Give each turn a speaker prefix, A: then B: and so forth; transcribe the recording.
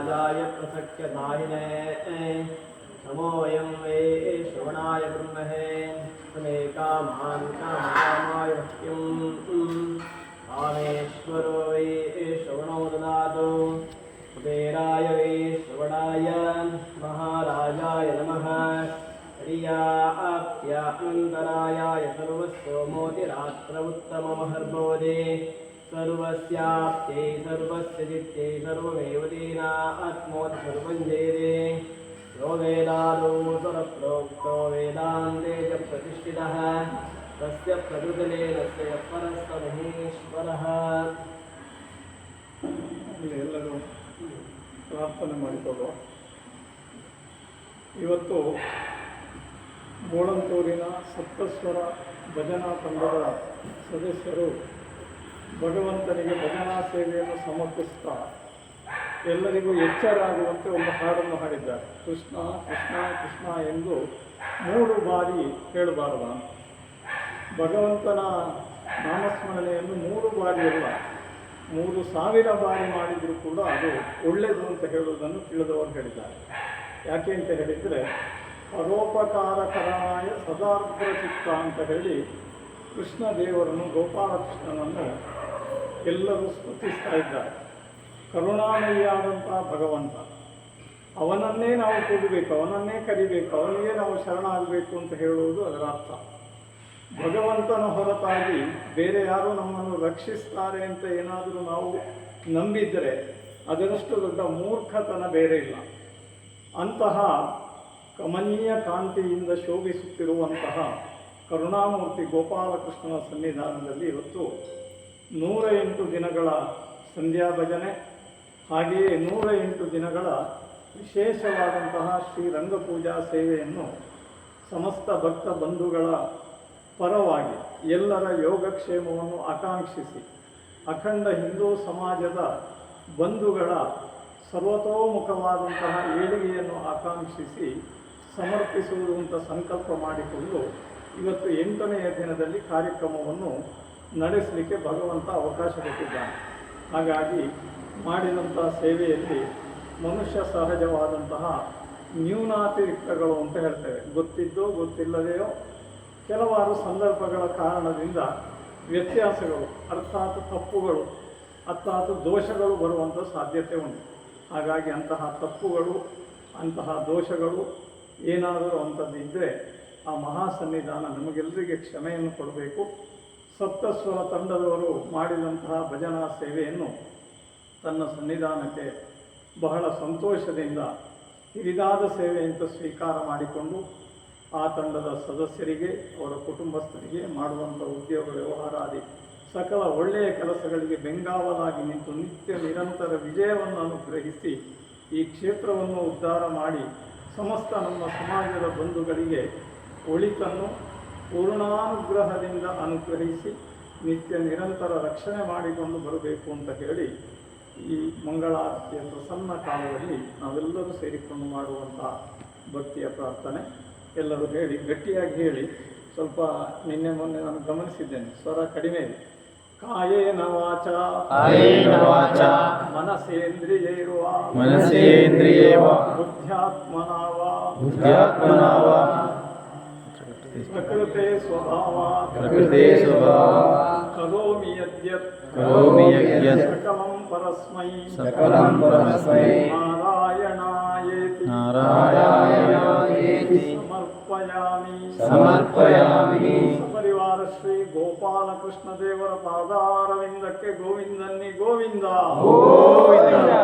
A: राजाय प्रसख्यदायिने नमोऽयं वे श्रवणाय ब्रह्महे तमे कामान् कामकामाय भक्तिम्। कामेश्वरो वे श्रवणो ददातु, कुबेराय वे श्रवणाय, महाराजाय नमः। प्रियाप्त्यानन्तरायाय सर्वस्वमोतिरात्र उत्तममहर्भवदे सर्वस्याप्त्यै सर्वस्य चित्ते सर्वमेव तेना आत्मोति सर्वं जयते यो वेदादौ स्वरप्रोक्तो वेदान्ते च प्रतिष्ठितः तस्य प्रकृतलेनस्य यः परस्य महेश्वरः
B: ಇಲ್ಲಿ ಎಲ್ಲರೂ ಪ್ರಾರ್ಥನೆ ಮಾಡಿಕೊಳ್ಳುವ ಇವತ್ತು ಬೋಳಂತೂರಿನ ಸಪ್ತಸ್ವರ ಭಜನಾ ತಂಡದ ಸದಸ್ಯರು ಭಗವಂತನಿಗೆ ಭಜನಾ ಸೇವೆಯನ್ನು ಸಮರ್ಪಿಸ್ತಾ ಎಲ್ಲರಿಗೂ ಎಚ್ಚರ ಆಗುವಂತೆ ಒಂದು ಹಾಡನ್ನು ಹಾಡಿದ್ದಾರೆ ಕೃಷ್ಣ ಕೃಷ್ಣ ಕೃಷ್ಣ ಎಂದು ಮೂರು ಬಾರಿ ಹೇಳಬಾರದು. ಭಗವಂತನ ನಾಮಸ್ಮರಣೆಯನ್ನು ಮೂರು ಬಾರಿ ಅಲ್ಲ, ಮೂರು ಸಾವಿರ ಬಾರಿ ಮಾಡಿದರೂ ಕೂಡ ಅದು ಒಳ್ಳೆಯದು ಅಂತ ಹೇಳುವುದನ್ನು ತಿಳಿದವರು ಹೇಳಿದ್ದಾರೆ ಯಾಕೆ ಅಂತ ಹೇಳಿದರೆ, ಪರೋಪಕಾರಕರಾಯ ಸದಾರ್ಥ ಚಿತ್ತ ಅಂತ ಹೇಳಿ ಕೃಷ್ಣ ದೇವರನ್ನು ಗೋಪಾಲಕೃಷ್ಣನನ್ನು ಎಲ್ಲರೂ ಸ್ತುತಿಸ್ತಾ ಇದ್ದಾರೆ. ಕರುಣಾಮಯಿಯಾದಂಥ ಭಗವಂತ, ಅವನನ್ನೇ ನಾವು ಕೂಗಬೇಕು, ಅವನನ್ನೇ ಕರಿಬೇಕು, ಅವನಿಗೆ ನಾವು ಶರಣಾಗಬೇಕು ಅಂತ ಹೇಳುವುದು ಅದರ ಅರ್ಥ. ಭಗವಂತನ ಹೊರತಾಗಿ ಬೇರೆ ಯಾರು ನಮ್ಮನ್ನು ರಕ್ಷಿಸ್ತಾರೆ ಅಂತ ಏನಾದರೂ ನಾವು ನಂಬಿದರೆ ಅದರಷ್ಟು ದೊಡ್ಡ ಮೂರ್ಖತನ ಬೇರೆ ಇಲ್ಲ. ಅಂತಹ ಕಮನೀಯ ಕಾಂತಿಯಿಂದ ಶೋಭಿಸುತ್ತಿರುವಂತಹ ಕರುಣಾಮೂರ್ತಿ ಗೋಪಾಲಕೃಷ್ಣನ ಸನ್ನಿಧಾನದಲ್ಲಿ ಇವತ್ತು ನೂರ ಎಂಟು ದಿನಗಳ ಸಂಧ್ಯಾ ಭಜನೆ, ಹಾಗೆಯೇ ನೂರ ಎಂಟು ದಿನಗಳ ವಿಶೇಷವಾದಂತಹ ಶ್ರೀರಂಗಪೂಜಾ ಸೇವೆಯನ್ನು ಸಮಸ್ತ ಭಕ್ತ ಬಂಧುಗಳ ಪರವಾಗಿ ಎಲ್ಲರ ಯೋಗಕ್ಷೇಮವನ್ನು ಆಕಾಂಕ್ಷಿಸಿ ಅಖಂಡ ಹಿಂದೂ ಸಮಾಜದ ಬಂಧುಗಳ ಸರ್ವತೋಮುಖವಾದಂತಹ ಏಳಿಗೆಯನ್ನು ಆಕಾಂಕ್ಷಿಸಿ ಸಮರ್ಪಿಸುವುದು ಅಂತ ಸಂಕಲ್ಪ ಮಾಡಿಕೊಂಡು ಇವತ್ತು ಎಂಟನೆಯ ದಿನದಲ್ಲಿ ಕಾರ್ಯಕ್ರಮವನ್ನು ನಡೆಸಲಿಕ್ಕೆ ಭಗವಂತ ಅವಕಾಶ ಕೊಟ್ಟಿದ್ದಾನೆ. ಹಾಗಾಗಿ ಮಾಡಿದಂಥ ಸೇವೆಯಲ್ಲಿ ಮನುಷ್ಯ ಸಹಜವಾದಂತಹ ನ್ಯೂನಾತಿರಿಕ್ತಗಳು ಅಂತ ಹೇಳ್ತೇವೆ. ಗೊತ್ತಿದ್ದೋ ಗೊತ್ತಿಲ್ಲದೆಯೋ ಕೆಲವಾರು ಸಂದರ್ಭಗಳ ಕಾರಣದಿಂದ ವ್ಯತ್ಯಾಸಗಳು, ಅರ್ಥಾತ್ ತಪ್ಪುಗಳು, ಅರ್ಥಾತ್ ದೋಷಗಳು ಬರುವಂಥ ಸಾಧ್ಯತೆ ಉಂಟು. ಹಾಗಾಗಿ ಅಂತಹ ತಪ್ಪುಗಳು, ಅಂತಹ ದೋಷಗಳು ಏನಾದರೂ ಅಂಥದ್ದಿದ್ದರೆ ಆ ಮಹಾಸನ್ನಿಧಾನ ನಮಗೆಲ್ಲರಿಗೆ ಕ್ಷಮೆಯನ್ನು ಕೊಡಬೇಕು. ಸಪ್ತಸ್ವರ ತಂಡದವರು ಮಾಡಿದಂತಹ ಭಜನಾ ಸೇವೆಯನ್ನು ತನ್ನ ಸನ್ನಿಧಾನಕ್ಕೆ ಬಹಳ ಸಂತೋಷದಿಂದ ಹಿರಿದಾದ ಸೇವೆ ಅಂತ ಸ್ವೀಕಾರ ಮಾಡಿಕೊಂಡು ಆ ತಂಡದ ಸದಸ್ಯರಿಗೆ, ಅವರ ಕುಟುಂಬಸ್ಥರಿಗೆ ಮಾಡುವಂಥ ಉದ್ಯೋಗ ವ್ಯವಹಾರಾದಿ ಸಕಲ ಒಳ್ಳೆಯ ಕೆಲಸಗಳಿಗೆ ಬೆಂಗಾವಲಾಗಿ ನಿಂತು ನಿತ್ಯ ನಿರಂತರ ವಿಜಯವನ್ನು ಅನುಗ್ರಹಿಸಿ ಈ ಕ್ಷೇತ್ರವನ್ನು ಉದ್ಧಾರ ಮಾಡಿ ಸಮಸ್ತ ನಮ್ಮ ಸಮಾಜದ ಬಂಧುಗಳಿಗೆ ಒಳಿತನ್ನು ಪೂರ್ಣಾನುಗ್ರಹದಿಂದ ಅನುಗ್ರಹಿಸಿ ನಿತ್ಯ ನಿರಂತರ ರಕ್ಷಣೆ ಮಾಡಿಕೊಂಡು ಬರಬೇಕು ಅಂತ ಹೇಳಿ ಈ ಮಂಗಳಾರತಿಯ ಪ್ರಸನ್ನ ಕಾಲದಲ್ಲಿ ನಾವೆಲ್ಲರೂ ಸೇರಿಕೊಂಡು ಮಾಡುವಂಥ ಭಕ್ತಿಯ ಪ್ರಾರ್ಥನೆ. ಎಲ್ಲರೂ ಹೇಳಿ ಗಟ್ಟಿಯಾಗಿ ಹೇಳಿ ಸ್ವಲ್ಪ ನಿನ್ನೆ ಮೊನ್ನೆ ನಾನು ಗಮನಿಸಿದ್ದೇನೆ ಸ್ವರ ಕಡಿಮೆ ಇದೆ. ಕಾಯೇನ ವಾಚ.
C: ಕಾಯೇನ ವಾಚ.
B: ಮನಸೇಂದ್ರಿಯೇವ
C: ಮನಸೇಂದ್ರಿಯೇವ
B: ಬುದ್ಧ್ಯಾತ್ಮನಾವ.
C: ಬುದ್ಧ್ಯಾತ್ಮನಾ ವಾ
B: ಪ್ರಕೃತೆ ಸ್ವಭಾವ
C: ಪ್ರಕೃತೆ ಸ್ವಭಾವ
B: ಕರೋಮಿ ಯದ್ಯತ್
C: ಕರೋಮಿ ಯದ್ಯತ್
B: ಸಕಲಂ ಪರಸ್ಮೈ
C: ಸಕಲಂ ಪರಸ್ಮೈ
B: ನಾರಾಯಣಾಯೇತಿ
C: ನಾರಾಯಣಾಯೇತಿ
B: ಸಮರ್ಪಯಾಮಿ
C: ಸಮರ್ಪಯಾಮಿ
B: ಸಪರಿವಾರ ಶ್ರೀ ಗೋಪಾಲಕೃಷ್ಣ ದೇವರ ಪಾದಾರವಿಂದಕ್ಕೆ ಗೋವಿಂದನ್ನಿ ಗೋವಿಂದ
C: ಗೋವಿಂದ